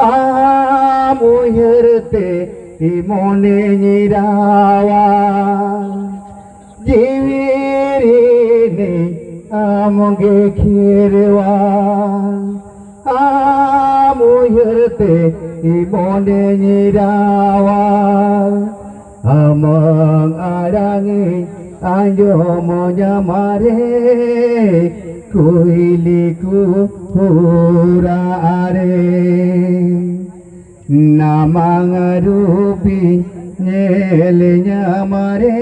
আমুহেরতে মনে নিরাওয়া। জীবিরে আমগে খেরওয়া আমুহেরতে মনে নিরাওয়া। amang arangi anjo monya mare kuiliku pura are namang rupi nyelnya mare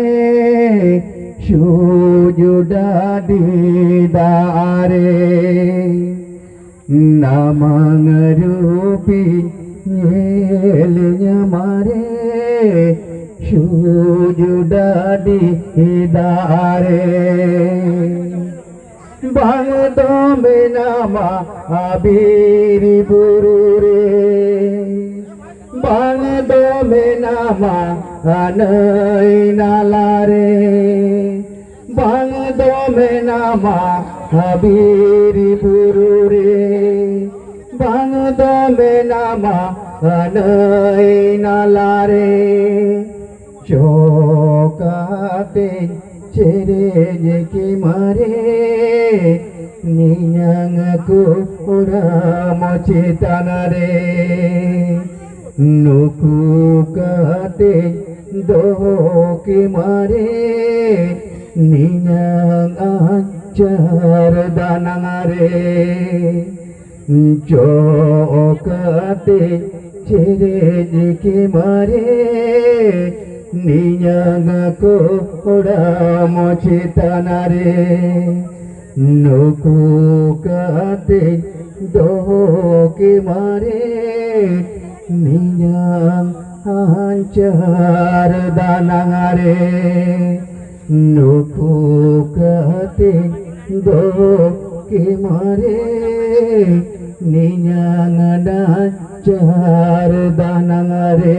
sujuda didare namang rupi nyelnya mare সুজুডাডি হিদারে বাংদমে নামা আবিরি বুরুরে। বাংদমে নামা আনই নালারে। বাংদমে নামা আবিরি বুরুরে। বাংদমে নামা আনই নালারে। চোকাতে ছেড়ে যেকে মারে নিয়াঙ্গকু উড়াম চেতনারে নুকু কাতে দোকে মারে নিয়াং আচার দানারে। চোকাতে ছেড়ে যেকে মারে নিয়াঙ্গকু উড়াম চেতনারে নুকু কাতে দোকে মারে নিয়াং আঞ্চার দানারে নুকু কাতে দোকে মারে নিয়াং চার দানারে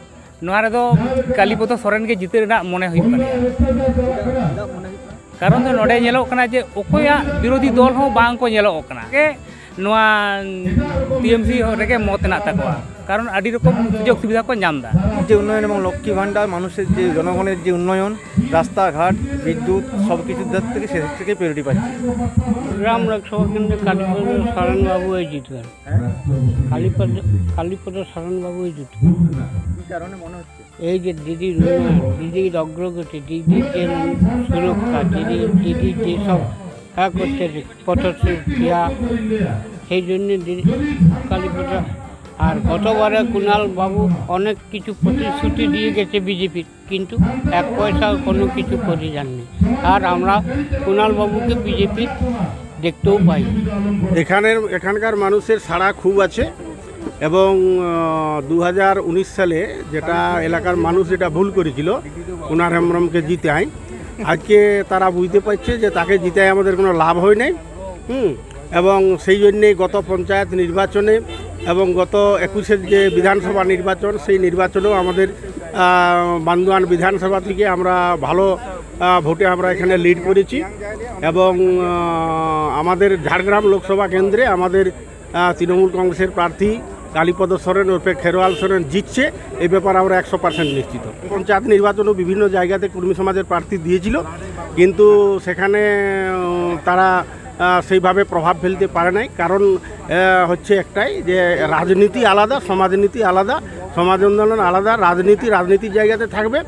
ᱱᱚᱣᱟ ᱨᱮᱫᱚ ᱠᱟᱞᱤᱯᱚᱛᱚ ᱥᱚᱨᱮᱱ ᱜᱮ ᱡᱤᱛᱟᱹᱨ ᱨᱮᱱᱟᱜ ᱢᱚᱱᱮ ᱦᱩᱭᱩᱜ ᱠᱟᱱᱟ ᱠᱟᱨᱚᱱ ᱫᱚ ᱱᱚᱰᱮ ᱧᱮᱞᱚᱜ ᱠᱟᱱᱟ ᱡᱮ ᱚᱠᱚᱭᱟᱜ ᱵᱤᱨᱳᱫᱷᱤ ᱫᱚᱞ ᱦᱚᱸ ᱵᱟᱝ ᱠᱚ ᱧᱮᱞᱚᱜ ᱠᱟᱱᱟ ᱱᱚᱣᱟ ᱴᱤ ᱮᱢ ᱥᱤ ᱨᱮᱜᱮ ᱢᱚᱛ ᱢᱮᱱᱟᱜ ᱛᱟᱠᱚᱣᱟ কারণ আডি রকম সুযোগ সুবিধা কো ᱧᱟᱢ দা যে উন্নয়ন এবং লক্ষ্মী ভাণ্ডার মানুষের যে জনগণের যে উন্নয়ন রাস্তাঘাট বিদ্যুৎ সব কিছুর দিক থেকে সেদিক থেকে প্রিয়োরিটি পাচ্ছে গ্রাম লোকসভা কেন্দ্রে কালীপদ শরণবাবু এই জিতবেন কালীপদ কালীপদ শরণবাবু এই জিতবেন কি কারণে মনে হচ্ছে এই যে দিদির উন্নয়ন দিদির অগ্রগতি দিদির যে সুরক্ষা দিদি দিদির যেসব হ্যাঁ করছে পথশ্রী ক্রিয়া সেই জন্য দিদি কালীপদ আর গতবারে কুণাল বাবু অনেক কিছু প্রতিশ্রুতি দিয়ে গেছে বিজেপির, কিন্তু এক পয়সা কোনো কিছু করে যাননি। আর আমরা কুণাল বাবুকে বিজেপি দেখতেও পাই। এখানের, এখানকার মানুষের সাড়া খুব আছে এবং দু হাজার উনিশ সালে যেটা এলাকার মানুষ যেটা ভুল করেছিল কুনার হেমব্রমকে জিতায় আজকে তারা বুঝতে পারছে যে তাকে জিতায় আমাদের কোনো লাভ হয় নাই। হুম, এবং সেই জন্যে গত পঞ্চায়েত নির্বাচনে এবং গত একুশের যে বিধানসভা নির্বাচন, সেই নির্বাচনেও আমাদের বান্দোয়ান বিধানসভা থেকে আমরা ভালো ভোটে আমরা এখানে লিড করেছি এবং আমাদের ঝাড়গ্রাম লোকসভা কেন্দ্রে আমাদের তৃণমূল কংগ্রেসের প্রার্থী কালীপদ সরেন ওরফে খেরোয়াল সরেন জিতছে। এই ব্যাপারে আমরা একশো পার্সেন্ট নিশ্চিত। পঞ্চায়েত নির্বাচনও বিভিন্ন জায়গাতে কর্মী সমাজের প্রার্থী দিয়েছিল, কিন্তু সেখানে তারা সেইভাবে প্রভাব ফেলতে পারে নাই। কারণ হচ্ছে একটাই যে রাজনীতি আলাদা, সমাজনীতি আলাদা, সমাজ আন্দোলন আলাদা, রাজনীতি রাজনীতির জায়গাতে থাকবে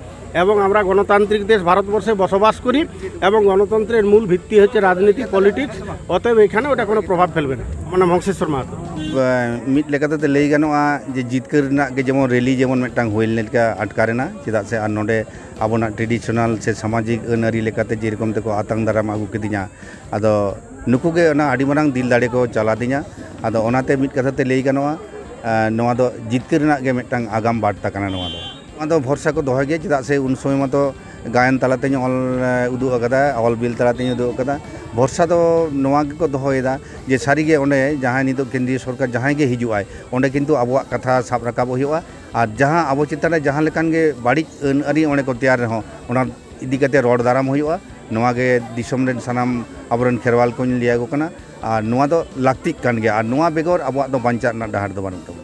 এবং আমরা গণতান্ত্রিক দেশ ভারতবর্ষে বসবাস করি এবং গণতন্ত্রের মূল ভিত্তি হচ্ছে রাজনীতি পলিটিক্স অতএব এখানে ওটা কোনো প্রভাব ফেলবে না। মানে নাম মাহাতো। মিট লেকাতে লেই গানোয়া যে জিতকার যেমন রেলি যেমন মিটাং হুইল লেকা আটকারেনা চেদাক সে আর নোডে আবনা ট্রেডিশনাল সে সামাজিক আনারি লেখাতে যেরকম তো আতং দারাম আগু কেদিনা আদো নুকুগে না আডি মারাং দিল দাড়ে কো চালা দিনা। ᱟᱫᱚ ᱚᱱᱟᱛᱮ ᱢᱤᱫ ᱠᱟᱛᱷᱟᱛᱮ ᱞᱟᱹᱭ ᱜᱟᱱᱚᱜᱼᱟ ᱱᱚᱣᱟ ᱫᱚ ᱡᱤᱛᱠᱟᱹᱨ ᱨᱮᱱᱟᱜ ᱜᱮ ᱢᱤᱫᱴᱟᱝ ᱟᱜᱟᱢ ᱵᱟᱨᱛᱟ ᱠᱟᱱᱟ ᱱᱚᱣᱟ ᱫᱚ ᱱᱚᱣᱟ ᱫᱚ ᱵᱷᱚᱨᱥᱟ ᱠᱚ ᱫᱚᱦᱚᱭ ᱜᱮᱭᱟ ᱪᱮᱫᱟᱜ ᱥᱮ ᱩᱱ ᱥᱚᱢᱚᱭ ᱢᱟᱛᱚ ᱜᱟᱭᱟᱱ ᱛᱟᱞᱟᱛᱮᱧ ᱚᱞ ᱩᱫᱩᱜ ᱟᱠᱟᱫᱟ ᱚᱞ ᱵᱤᱞ ᱛᱟᱞᱟᱛᱮᱧ ᱩᱫᱩᱜ ᱟᱠᱟᱫᱟ ᱵᱷᱚᱨᱥᱟ ᱫᱚ ᱱᱚᱣᱟ ᱜᱮᱠᱚ ᱫᱚᱦᱚᱭᱮᱫᱟ ᱡᱮ ᱥᱟᱹᱨᱤᱜᱮ ᱚᱸᱰᱮ ᱡᱟᱦᱟᱸᱭ ᱱᱤᱛᱚᱜ ᱠᱮᱱᱫᱨᱤᱭᱚ ᱥᱚᱨᱠᱟᱨ ᱡᱟᱦᱟᱸᱭ ᱜᱮ ᱦᱤᱡᱩᱜ ᱟᱭ ᱚᱸᱰᱮ ᱠᱤᱱᱛᱩ ᱟᱵᱚᱣᱟᱜ ᱠᱟᱛᱷᱟ ᱥᱟᱵ ᱨᱟᱠᱟᱵ ᱦᱩᱭᱩᱜᱼᱟ ᱟᱨ ᱡᱟᱦᱟᱸ ᱟᱵᱚ ᱪᱮᱛᱟᱱ ᱨᱮ ᱡᱟᱦᱟᱸ ᱞᱮᱠᱟᱱ ᱜᱮ ᱵᱟᱹᱲᱤᱡ ᱟᱹᱱ ᱟᱹᱨᱤ ᱚᱸᱰᱮ ᱠᱚ ᱛᱮᱭᱟᱨ ᱨᱮᱦᱚᱸ ᱚᱱᱟ ᱤᱫᱤ ᱠᱟᱛᱮ ᱨᱚᱲ ᱫᱟᱨᱟᱢ ᱦᱩᱭᱩᱜᱼᱟ ᱱᱚᱣᱟ ᱜᱮ ᱫᱤᱥᱚᱢ ᱨᱮᱱ ᱥᱟᱱᱟᱢ ᱟᱵᱚᱨᱮᱱ ᱠᱷᱮᱨᱣᱟᱞ ᱠᱚᱧ ᱞᱟᱹᱭᱟᱠᱚ ᱠᱟᱱᱟ ᱟᱨ ᱱᱚᱣᱟ ᱫᱚ ᱞᱟᱹᱠᱛᱤᱜ ᱠᱟᱱ ᱜᱮᱭᱟ ᱟᱨ ᱱᱚᱣᱟ ᱵᱮᱜᱚᱨ ᱟᱵᱚᱣᱟᱜ ᱫᱚ ᱵᱟᱧᱪᱟᱜ ᱨᱮᱱᱟᱜ ᱰᱟᱦᱟᱨ ᱫᱚ ᱵᱟᱹᱱᱩᱜ ᱛᱟᱵᱚᱱᱟ